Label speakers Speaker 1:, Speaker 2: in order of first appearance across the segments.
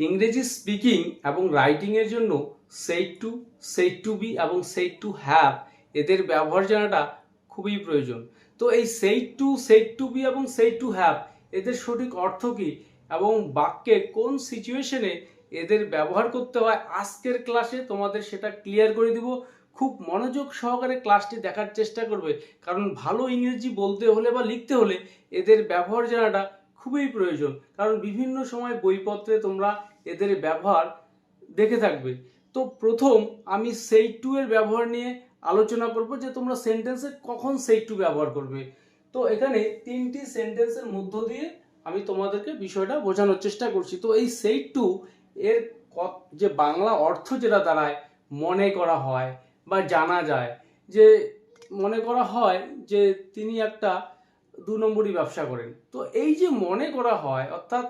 Speaker 1: ইংরেজি স্পিকিং এবং রাইটিংয়ের জন্য said to said to be এবং সেইট টু হ্যাভ এদের ব্যবহার জানাটা খুবই প্রয়োজন। তো এই said to said to be এবং সেইট টু হ্যাভ এদের সঠিক অর্থ কী এবং বাক্যে কোন সিচুয়েশনে এদের ব্যবহার করতে হয় আজকের ক্লাসে তোমাদের সেটা ক্লিয়ার করে দিব। খুব মনোযোগ সহকারে ক্লাসটি দেখার চেষ্টা করবে কারণ ভালো ইংরেজি বলতে হলে বা লিখতে হলে এদের ব্যবহার জানাটা খুবই প্রয়োজন। কারণ বিভিন্ন সময় বইপত্রে তোমরা এদের ব্যবহার দেখে থাকবে। তো প্রথম আমি সেই টু এর ব্যবহার নিয়ে আলোচনা করব যে তোমরা সেন্টেন্সে কখন সেই টু ব্যবহার করবে। তো এখানে তিনটি সেন্টেন্সের মধ্য দিয়ে আমি তোমাদেরকে বিষয়টা বোঝানোর চেষ্টা করছি। তো এই সেই টু এর যে বাংলা অর্থ যেটা দাঁড়ায়, মনে করা হয় বা জানা যায়, যে মনে করা হয় যে তিনি একটা দু নম্বরই ব্যবসা করেন। তো এই যে মনে করা হয়, অর্থাৎ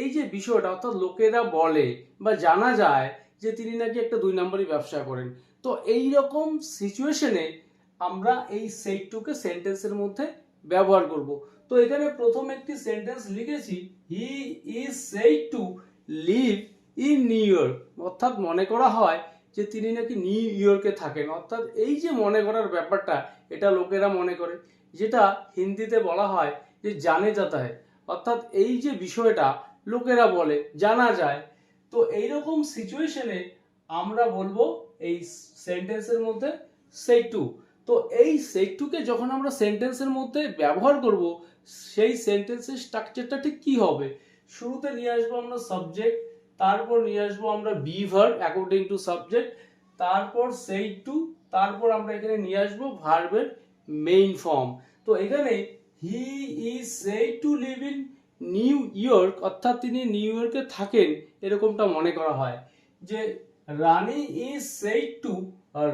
Speaker 1: এই যে বিষয়টা, অর্থাৎ লোকেরা বলে বা জানা যায় যে তিনি নাকি একটা দুই নম্বরই ব্যবসা করেন। তো এই রকম সিচুয়েশনে আমরা এই সেট টুকে সেন্টেন্সের মধ্যে ব্যবহার করব। তো এখানে প্রথম একটি সেন্টেন্স লিখেছি he is said to live in New York অর্থাৎ মনে করা হয় যে তিনি নাকি নিউ ইয়র্কে থাকেন। অর্থাৎ এই যে মনে করার ব্যাপারটা, এটা লোকেরা মনে করে, যেটা হিন্দিতে বলা হয় যে জানে যাতা হয় অর্থাৎ এই যে বিষয়টা লোকেরা বলে, জানা যায়। তো এইরকম সিচুয়েশনে আমরা বলব এই সেন্টেন্সের মধ্যে সেই টু তো এই সেই টুকে যখন আমরা সেন্টেন্সের মধ্যে ব্যবহার করব, সেই সেন্টেন্সের স্ট্রাকচারটা ঠিক কি হবে? শুরুতে নিয়ে আসব আমরা সাবজেক্ট তারপর নিয়ে আসব আমরা be verb according to subject তারপর সেই টু তারপর আমরা এখানে নিয়ে আসব ভার্বের মেইন ফর্ম তো এখানে he is said to live in New York, অর্থাৎ তিনি নিউ ইয়র্কে থাকেন এরকমটা মনে করা হয়, যে Rani is said to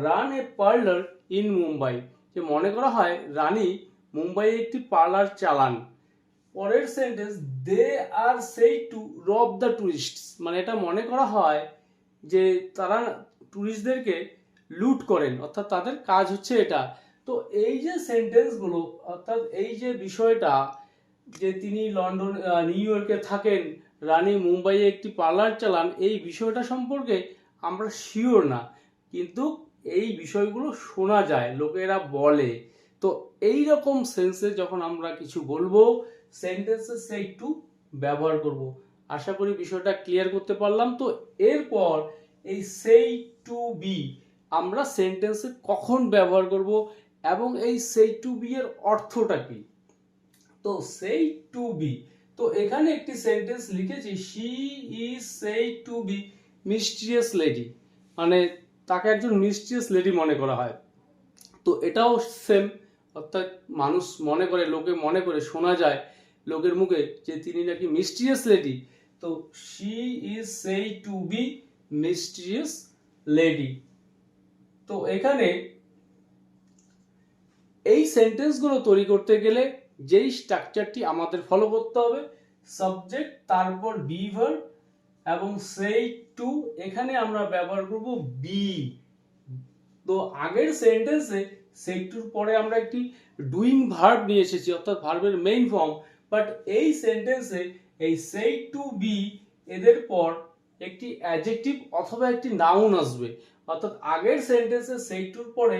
Speaker 1: run a parlour in Mumbai. যে মনে করা হয়, রানী মুম্বাইয়ে একটি পার্লার চালান। পরের সেন্টেন্স দে আর সেই টু রব দ্য টুরিস্ট মানে এটা মনে করা হয় যে তারা টুরিস্টদেরকে লুট করেন, অর্থাৎ তাদের কাজ হচ্ছে এটা। তো এই যে সেন্টেন্সগুলো অর্থাৎ এই যে বিষয়টা যে তিনি লন্ডন নিউ ইয়র্কে থাকেন, রানী মুম্বাইয়ে একটি পার্লার চালান, এই বিষয়টা সম্পর্কে আমরা শিওর না। কিন্তু এই বিষয়গুলো শোনা যায়, লোকেরা বলে। তো এই রকম সেন্সে যখন আমরা কিছু বলব সেন্টেন্সে সেই টু ব্যবহার করব। আশা করি বিষয়টা ক্লিয়ার করতে পারলাম। তো এরপর এই সেই টু বি আমরা সেন্টেন্সে কখন ব্যবহার করব এবং এই সেই টু বি এর অর্থটা কি? তো সেই টু বি তো এখানে একটি সেন্টেন্স লিখেছি she is said to be mysterious lady মানে তাকে একজন মিস্টিরিয়াস লেডি মনে করা হয়। তো এটাও সেম অর্থাৎ মানুষ মনে করে, লোকে মনে করে, শোনা যায় লোকের মুখে যে তিনি নাকি মিস্টিরিয়াস লেডি তো she is said to be mysterious lady তো এখানে এই সেন্টেন্সগুলো তৈরি করতে গেলে যেই স্ট্রাকচারটি আমাদের ফলো করতে হবে সাবজেক্ট তারপর বি ভার্ব এবং সেই টু এখানে আমরা ব্যবহার করব বি তো আগের সেন্টেন্সে সেই টুর পরে আমরা একটি ডুইং ভার্ব নিয়ে এসেছি, অর্থাৎ ভার্বের মেইন ফর্ম বাট এই সেন্টেন্সে এই সেই টু বি এদের পর একটি অ্যাডজেক্টিভ অথবা একটি নাউন আসবে। অর্থাৎ আগের সেন্টেন্সে সেই টুর পরে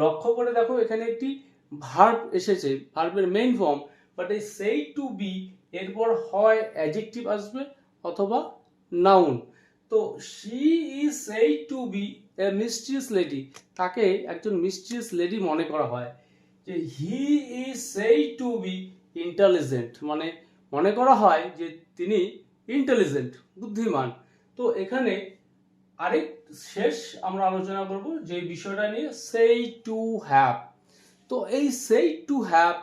Speaker 1: লক্ষ্য করে দেখো, এখানে একটি ভার্ব এসেছে ভার্বের মেইন ফর্ম বাট এই সেই টু বি এরপর হয় অ্যাডজেক্টিভ আসবে অথবা নাউন তো she is said to be a mysterious lady তাকে একজন মিস্ট্রিয়াস লেডি মনে করা হয়। যে he is said to be intelligent মানে মনে করা হয় যে তিনি ইন্টেলিজেন্ট বুদ্ধিমান। তো এখানে আরেক শেষ আমরা আলোচনা করব যে বিষয়টা নিয়ে সেই টু হ্যাভ তো এই সেই টু হ্যাভ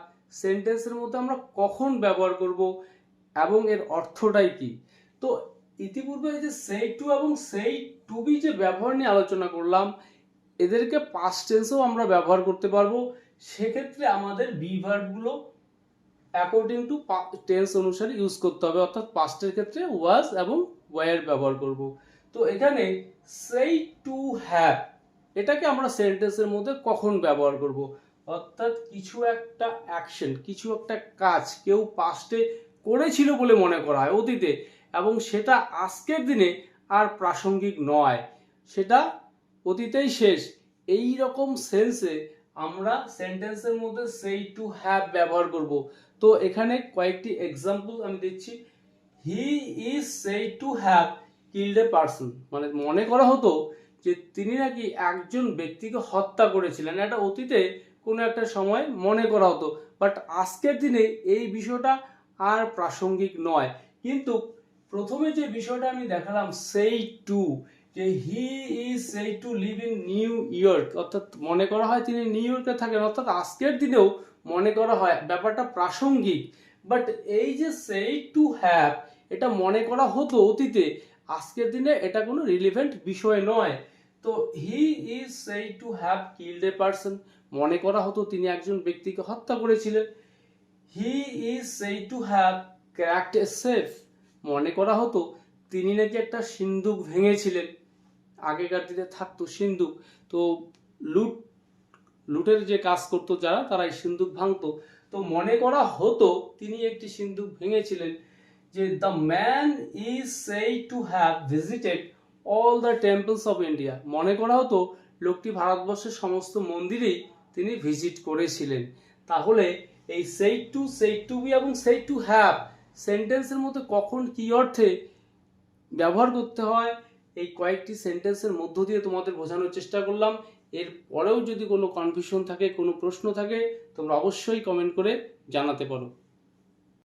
Speaker 1: সেন্টেন্সের মধ্যে আমরা কখন ব্যবহার করব এবং এর অর্থটাই কি? তো ইতিপূর্বে যে সেই টু এবং সেই টু বি যে ব্যবহার নিয়ে আলোচনা করলাম, এদেরকে পাস্ট টেন্সেও আমরা ব্যবহার করতে পারব। সেক্ষেত্রে আমাদের বি অ্যাকর্ডিং টু টেন্স অনুসারে ইউজ করতে হবে। অর্থাৎ পাস্টের ক্ষেত্রে ওয়াজ এবং ওয়ার ব্যবহার করব। তো এখানে সেই টু হ্যাভ এটাকে আমরা সেন্টেন্সের মধ্যে কখন ব্যবহার করব? অর্থাৎ কিছু একটা অ্যাকশন কিছু একটা কাজ কেউ পাস্টে করেছিল বলে মনে করা হয় অতীতে এবং সেটা আজকের দিনে আর প্রাসঙ্গিক নয়। সেটা অতীতেই শেষ। এই রকম সেন্সে আমরা সেন্টেন্সের মধ্যে সেই টু হ্যাভ ব্যবহার করব। তো এখানে কয়েকটি এক্সাম্পল আমি দিচ্ছি। He is said to have killed a person মানে মনে করা হতো যে তিনি নাকি একজন ব্যক্তিকে হত্যা করেছিলেন। এটা অতীতে কোনো একটা সময় মনে করা হতো। বাট আজকের দিনে এই বিষয়টা আর প্রাসঙ্গিক নয়। কিন্তু প্রথমে যে বিষয়টা আমি দেখালাম, সেই টু, যে he is, said to live in New York, অর্থাৎ মনে করা হয় তিনি নিউ ইয়র্কে থাকেন, অর্থাৎ আজকের দিনেও মনে করা হয়, ব্যাপারটা প্রাসঙ্গিক। বাট এই যে সেই টু হ্যাভ, এটা মনে করা হতো অতীতে, আজকের দিনে এটা কোনো রিলিভেন্ট বিষয় নয়। তো he is said to have killed a person মনে করা হতো তিনি একজন ব্যক্তিকে হত্যা করেছিলেন। He is said to have cracked a safe মনে করা হতো তিনি নাকি একটা সিন্দুক ভেঙেছিলেন। আগেকার দিনে থাকতো সিন্দুক। তো লুট, লুটের যে কাজ করতো যারা, তারা এই সিন্দুক ভাঙতো। তো মনে করা হতো তিনি একটি সিন্দুক ভেঙেছিলেন যে the man is said to have visited all the temples of India মনে করা হতো লোকটি ভারতবর্ষের সমস্ত মন্দিরেই তিনি ভিজিট করেছিলেন। তাহলে এই সেই টু সেই টু বি এবং সেই টু হ্যাভ সেন্টেন্সের মধ্যে কখন কি অর্থে ব্যবহার করতে হয়, এই কয়েকটি সেন্টেন্সের মধ্য দিয়ে তোমাদের বোঝানোর চেষ্টা করলাম। এর পরেও যদি কোনো কনফিউশন থাকে, কোনো প্রশ্ন থাকে, তোমরা অবশ্যই কমেন্ট করে জানাতে পারো।